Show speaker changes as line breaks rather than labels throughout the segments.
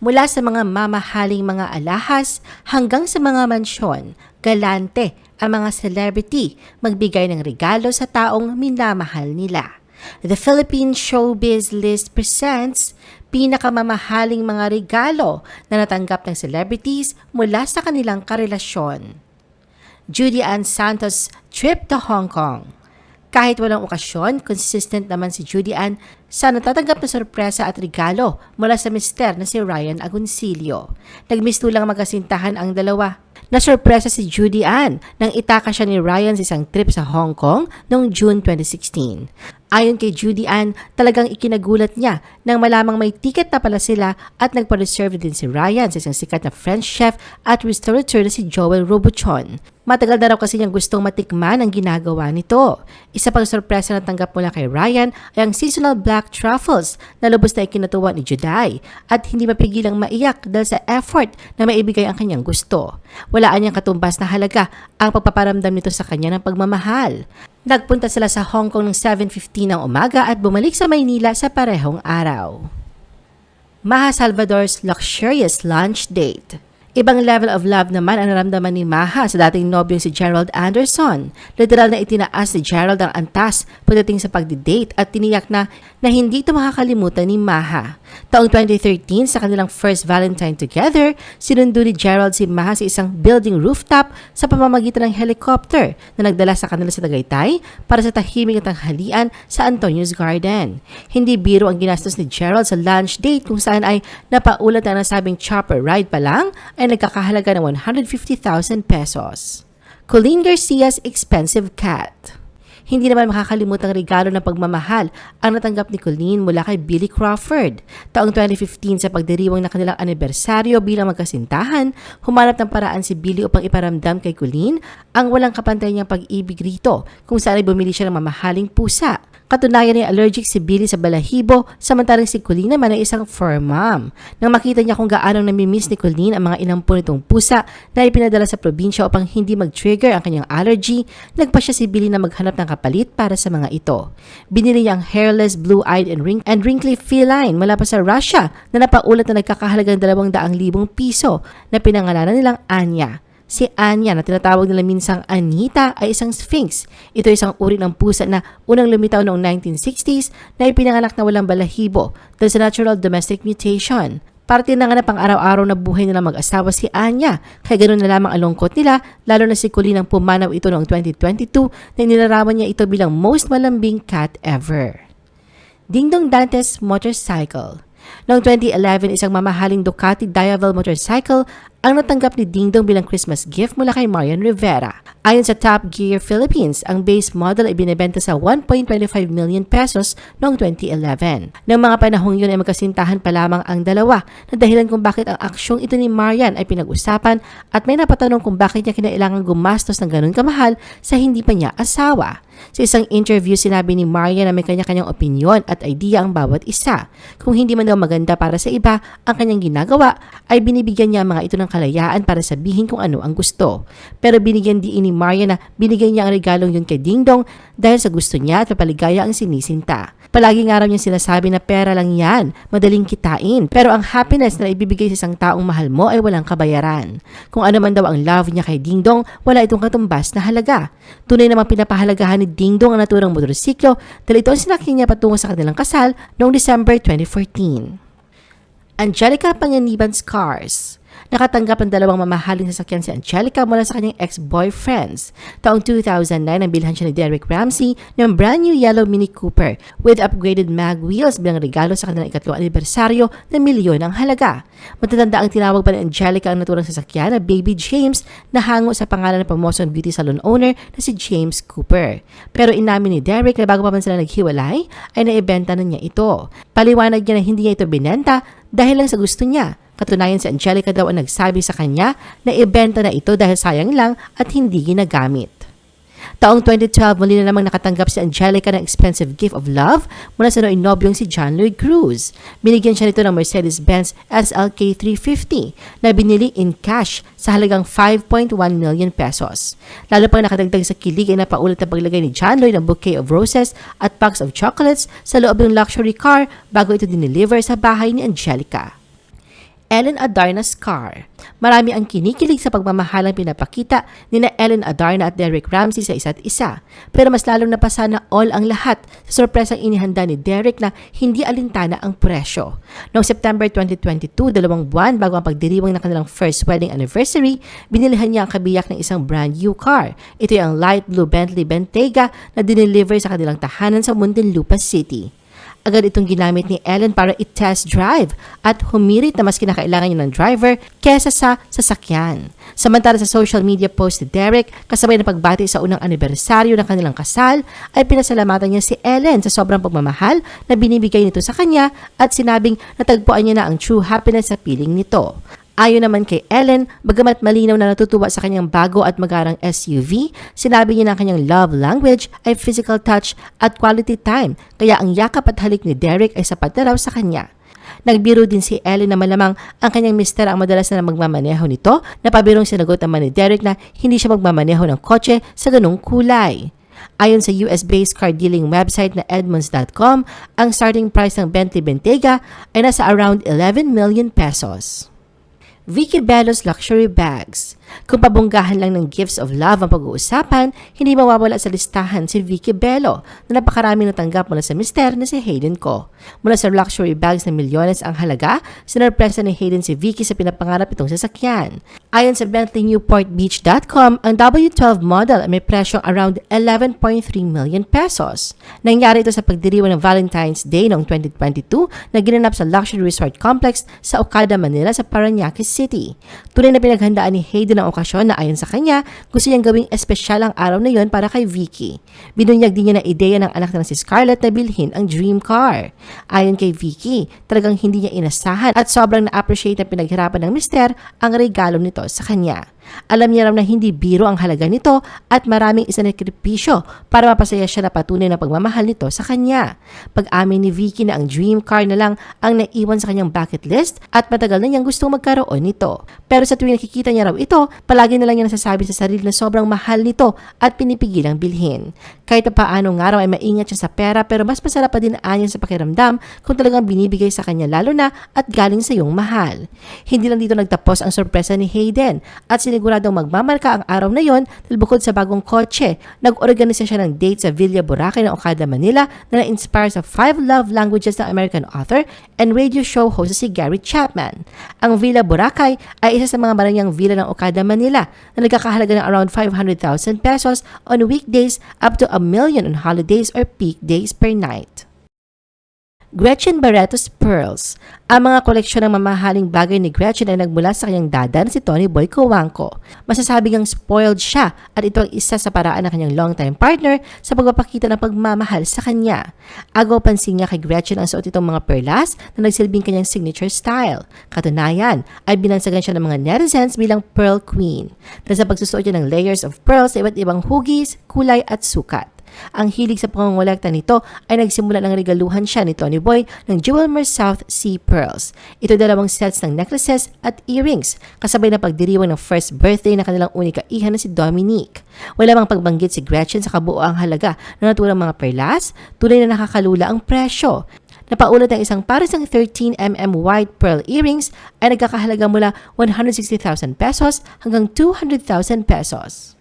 Mula sa mga mamahaling mga alahas hanggang sa mga mansyon, galante ang mga celebrity magbigay ng regalo sa taong minamahal nila. The Philippine Showbiz List presents pinakamamahaling mga regalo na natanggap ng celebrities mula sa kanilang karelasyon. Judy Ann Santos trip to Hong Kong. Kahit walang okasyon, consistent naman si Judy Ann sa natatanggap na sorpresa at regalo mula sa mister na si Ryan Agoncillo. Nagmistulang magasintahan ang dalawa. Nasorpresa si Judy Ann nang itaka siya ni Ryan sa isang trip sa Hong Kong noong June 2016. Ayon kay Judy Ann, talagang ikinagulat niya nang malamang may ticket na pala sila at nagpa-reserve din si Ryan sa isang sikat na French chef at restaurateur na si Joel Robuchon. Matagal na raw kasi niyang gustong matikman ang ginagawa nito. Isa pang sorpresa na tanggap mula kay Ryan ay ang seasonal black truffles na lubos na ikinatuwa ni Juday at hindi mapigilang maiyak dahil sa effort na maibigay ang kanyang gusto. Walaan niyang katumbas na halaga ang pagpaparamdam nito sa kanya ng pagmamahal. Nagpunta sila sa Hong Kong ng 7.15 ng umaga at bumalik sa Maynila sa parehong araw. Maha Salvador's luxurious lunch date. Ibang level of love naman ang naramdaman ni Maha sa dating nobyong si Gerald Anderson. Literal na itinaas ni Gerald ang antas pagdating sa pagdi-date at tiniyak na na hindi ito makakalimutan ni Maha. Taong 2013, sa kanilang first Valentine together, sinundo ni Gerald si Maha sa isang building rooftop sa pamamagitan ng helicopter na nagdala sa kanila sa Tagaytay para sa tahimik at tanghalian sa Antonio's Garden. Hindi biro ang ginastos ni Gerald sa lunch date kung saan ay napaulat na nasabing chopper ride pa lang ay nagkakahalaga ng 150,000 pesos. Colleen Garcia's Expensive Cat hindi naman makakalimutang regalo ng pagmamahal ang natanggap ni Colleen mula kay Billy Crawford. Taong 2015 sa pagdiriwang ng kanilang anibersaryo bilang magkasintahan, humanap ng paraan si Billy upang iparamdam kay Colleen ang walang kapantay niyang pag-ibig rito kung saan ay bumili siya ng mamahaling pusa. Katunayan ay allergic si Billy sa balahibo, samantalang si Colleen naman ay isang fur mom. Nang makita niya kung gaano namimiss ni Colleen ang mga inampun nitong pusa na ipinadala sa probinsya upang hindi mag-trigger ang kanyang allergy, nagpa siya si Billy na maghanap ng kapalit para sa mga ito. Binili niya ang hairless, blue-eyed, and, wrink and wrinkly feline mula pa sa Russia na napaulat na nagkakahalagang 200,000 piso na pinangalanan nilang Anya. Si Anya na tinatawag nila minsang Anita ay isang sphinx. Ito ay isang uri ng pusa na unang lumitaw noong 1960s na ipinanganak na walang balahibo dahil sa natural domestic mutation. Parte na nga na pang-araw-araw na buhay nila mag-asawa si Anya. Kaya ganoon na lamang ang lungkot nila, lalo na si Colleen ang pumanaw ito noong 2022 na inilarawan niya ito bilang most malambing cat ever. Dingdong Dantes Motorcycle Noong 2011, isang mamahaling Ducati Diavel motorcycle ang natanggap ni Dingdong bilang Christmas gift mula kay Marian Rivera. Ayon sa Top Gear Philippines, ang base model ay binibenta sa 1.25 million pesos noong 2011. Nang mga panahong yun ay magkasintahan pa lamang ang dalawa na dahilan kung bakit ang aksyong ito ni Marian ay pinag-usapan at may napatanong kung bakit niya kinailangan gumastos ng ganun kamahal sa hindi pa niya asawa. Sa isang interview, sinabi ni Maria na may kanya-kanyang opinyon at idea ang bawat isa. Kung hindi man daw maganda para sa iba ang kanyang ginagawa, ay binibigyan niya mga ito ng kalayaan para sabihin kung ano ang gusto. Pero binigyan din ni Maria na binigyan niya ang regalong yun kay Ding Dong dahil sa gusto niya at papaligaya ang sinisinta. Palagi nga raw niyang sinasabi na pera lang yan, madaling kitain. Pero ang happiness na ibibigay sa isang taong mahal mo ay walang kabayaran. Kung ano man daw ang love niya kay Ding Dong, wala itong katumbas na halaga. Tunay namang pinapahalagahan ni Ding Dong ang naturang motorsiklo dahil ito ang sinakyan niya patungo sa kanilang kasal noong December 2014. Angelica Panganiban's Cars Nakatanggap ng dalawang mamahaling sasakyan si Angelica mula sa kanyang ex-boyfriends. Taong 2009, nabilhan siya ni Derek Ramsey ng brand new yellow Mini Cooper with upgraded mag wheels bilang regalo sa kanilang ikatlong anibersaryo na milyon ang halaga. Matatanda ang tinawag pa ni Angelica ang naturang sasakyan na Baby James na hango sa pangalan ng Pamoson Beauty Salon owner na si James Cooper. Pero inamin ni Derek na bago pa man sila naghiwalay, ay naibenta na niya ito. Paliwanag niya na hindi niya ito binenta dahil lang sa gusto niya Katunayan si Angelica daw ang nagsabi sa kanya na ibenta na ito dahil sayang lang at hindi ginagamit. Taong 2012, muli na namang nakatanggap si Angelica ng expensive gift of love mula sa noinobyong si John Lloyd Cruz. Binigyan siya nito ng Mercedes-Benz SLK 350 na binili in cash sa halagang 5.1 million pesos. Lalo pang nakadagdag sa kilig ay napaulat na paglagay ni John Lloyd ng bouquet of roses at box of chocolates sa loob ng luxury car bago ito dineliver sa bahay ni Angelica. Ellen Adarna's car. Marami ang kinikilig sa pagmamahalang pinapakita ni na Ellen Adarna at Derek Ramsey sa isa't isa. Pero mas lalong napasa na all ang lahat sa sorpresang inihanda ni Derek na hindi alintana ang presyo. Noong September 2022, dalawang buwan bago ang pagdiriwang ng kanilang first wedding anniversary, binilihan niya ang kabiyak ng isang brand new car. Ito ang light blue Bentley Bentayga na dineliver sa kanilang tahanan sa Muntinlupa City. Agad itong ginamit ni Ellen para i-test drive at humirit na mas kinakailangan niya ng driver kesa sa sasakyan. Samantala sa social media post ni Derek, kasabay ng pagbati sa unang anibersaryo ng kanilang kasal, ay pinasalamatan niya si Ellen sa sobrang pagmamahal na binibigay nito sa kanya at sinabing natagpuan niya na ang true happiness sa piling nito. Ayon naman kay Ellen, bagamat malinaw na natutuwa sa kanyang bago at magarang SUV, sinabi niya na ang kanyang love language ay physical touch at quality time, kaya ang yakap at halik ni Derek ay sapat na raw sa kanya. Nagbiro din si Ellen na malamang ang kanyang mister ang madalas na magmamaneho nito na pabirong sinagot naman ni Derek na hindi siya magmamaneho ng kotse sa ganong kulay. Ayon sa US-based car dealing website na Edmunds.com, ang starting price ng Bentley Bentayga ay nasa around 11 million pesos. Vicky Bello's Luxury Bags. Kung pabunggahan lang ng gifts of love ang pag-uusapan, hindi mawawala sa listahan si Vicky Bello na napakarami natanggap mula sa mister na si Hayden ko. Mula sa luxury bags na milyones ang halaga, sinurpresa ni Hayden si Vicky sa pinapangarap itong sasakyan. Ayon sa BentleyNewportBeach.com, ang W12 model ay may presyong around 11.3 million pesos. Nangyari ito sa pagdiriwang ng Valentine's Day noong 2022 na ginanap sa luxury resort complex sa Okada, Manila sa Paranaque City. Tunay na pinaghandaan ni Hayden ang okasyon na ayon sa kanya, gusto niyang gawing espesyal ang araw na yon para kay Vicky. Binunyag din niya na ideya ng anak na si Scarlett na bilhin ang dream car. Ayon kay Vicky, talagang hindi niya inasahan at sobrang na-appreciate na pinaghirapan ng mister ang regalo nito sa kanya. Alam niya raw na hindi biro ang halaga nito at maraming isanakripisyo para mapasaya siya na patunay na pagmamahal nito sa kanya. Pag-amin ni Vicky na ang dream car na lang ang naiwan sa kanyang bucket list at matagal na niyang gustong magkaroon nito. Pero sa tuwing nakikita niya raw ito, palagi na lang niya nasasabi sa sarili na sobrang mahal nito at pinipigilang bilhin. Kahit pa paano nga raw ay maingat siya sa pera pero mas masarap pa din anyan sa pakiramdam kung talagang binibigay sa kanya lalo na at galing sa iyong mahal. Hindi lang dito nagtapos ang sorpresa ni Hayden at siniguradong magmamarka ang araw na yon dahil bukod sa bagong kotse, nag-organisa siya ng date sa Villa Boracay ng Okada, Manila na na-inspire sa five love languages ng American author and radio show host si Gary Chapman. Ang Villa Boracay ay isa sa mga maranyang villa ng Okada, Manila na nagkakahalaga ng around 500,000 pesos on weekdays up to a million on holidays or peak days per night. Gretchen Barreto's Pearls. Ang mga koleksyon ng mamahaling bagay ni Gretchen ay nagmula sa kanyang dada na si Tony Boy Cowanco. Masasabi ngang spoiled siya at ito ang isa sa paraan ng kanyang long-time partner sa pagpapakita ng pagmamahal sa kanya. Agaw pansin niya kay Gretchen ang suot itong mga perlas na nagsilbing kanyang signature style. Katunayan ay binansagan siya ng mga netizens bilang Pearl Queen. Dahil sa pagsusuot niya ng layers of pearls sa iba't ibang hugis, kulay at sukat. Ang hilig sa pangongolekta nito ay nagsimula ng regaluhan siya ni Tony Boy ng Jewelmer South Sea Pearls. Ito dalawang sets ng necklaces at earrings kasabay na pagdiriwang ng first birthday ng kanilang unika iha na si Dominique. Wala mang pagbanggit si Gretchen sa kabuoang halaga ng naturang mga perlas, tunay na nakakalula ang presyo. Napaulat ng isang para sang 13mm white pearl earrings ay nagkakahalaga mula 160,000 pesos hanggang 200,000 pesos.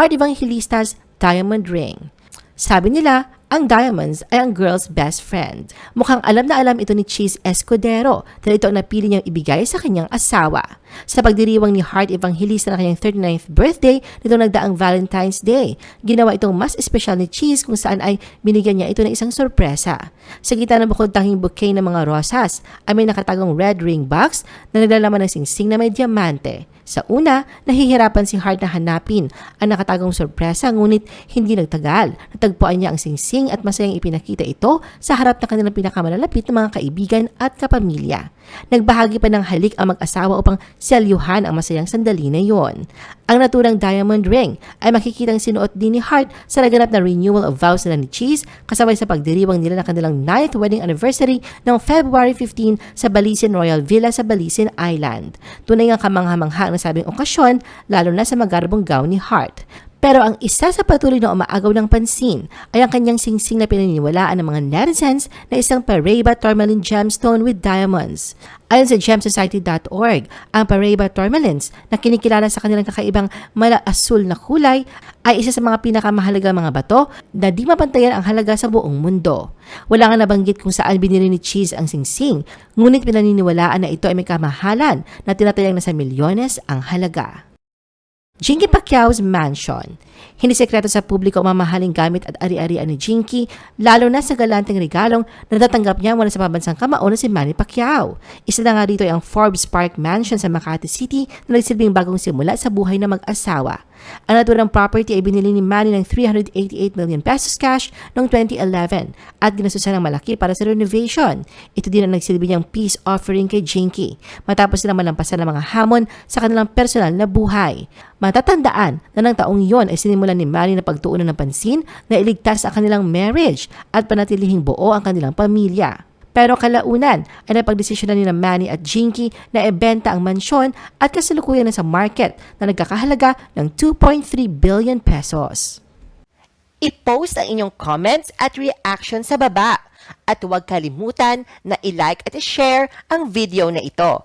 Heart Evangelistas diamond ring. Sabi nila, ang diamonds ay ang girl's best friend. Mukhang alam na alam ito ni Cheese Escudero dahil ito ang napili niyang ibigay sa kanyang asawa. Sa pagdiriwang ni Heart Evangelista ng kanyang 39th birthday nito nagdaang Valentine's Day, ginawa itong mas espesyal ni Cheese kung saan ay binigyan niya ito ng isang sorpresa. Sa gitna ng bukod tanging bouquet ng mga rosas, ay may nakatagong red ring box na naglalaman ng singsing na may diamante. Sa una, nahihirapan si Hart na hanapin ang nakatagong sorpresa ngunit hindi nagtagal. Natagpuan niya ang singsing at masayang ipinakita ito sa harap ng kanilang pinakamalalapit na mga kaibigan at kapamilya. Nagbahagi pa ng halik ang mag-asawa upang selyuhan ang masayang sandali na yon. Ang naturang diamond ring ay makikitang sinuot din ni Hart sa naganap na renewal of vows nila ni Cheese kasabay sa pagdiriwang nila ng kanilang 9th wedding anniversary noong February 15 sa Balisin Royal Villa sa Balisin Island. Tunay ang kamangha-mangha ang nasabing okasyon lalo na sa magarbong gown ni Hart. Pero ang isa sa patuloy na umaagaw ng pansin ay ang kanyang singsing na pinaniniwalaan ng mga netizens na isang Paraiba tourmaline gemstone with diamonds. Ayon sa gemsociety.org, ang Paraiba tourmalines na kinikilala sa kanilang kakaibang mala-asul na kulay ay isa sa mga pinakamahalagang mga bato na di mapantayan ang halaga sa buong mundo. Wala nga nabanggit kung saan binili ni Cheese ang singsing, ngunit pinaniniwalaan na ito ay may kamahalan na tinatayang nasa milyones ang halaga. Jinky Pacquiao's mansion. Hindi sekreto sa publiko ang mamahaling gamit at ari-arian ni Jinky, lalo na sa galanteng regalong na natatanggap niya mula sa pabansang kamao na si Manny Pacquiao. Isa na nga rito ay ang Forbes Park Mansion sa Makati City na nagsilbing bagong simula sa buhay ng mag-asawa. Ang naturang property ay binili ni Manny ng 388 million pesos cash noong 2011 at ginastusan ng malaki para sa renovation. Ito din ang nagsilbi niyang peace offering kay Jinky matapos silang malampasan ng mga hamon sa kanilang personal na buhay. Matatandaan na ng taong iyon ay sinimulan ni Manny na pagtuunan ng pansin na iligtas ang kanilang marriage at panatilihing buo ang kanilang pamilya. Pero kalaunan ay napagdesisyonan ni Manny at Jinky na ibenta ang mansyon at kasalukuyan na sa market na nagkakahalaga ng 2.3 billion pesos. I-post ang inyong comments at reaction sa baba at huwag kalimutan na i-like at i-share ang video na ito.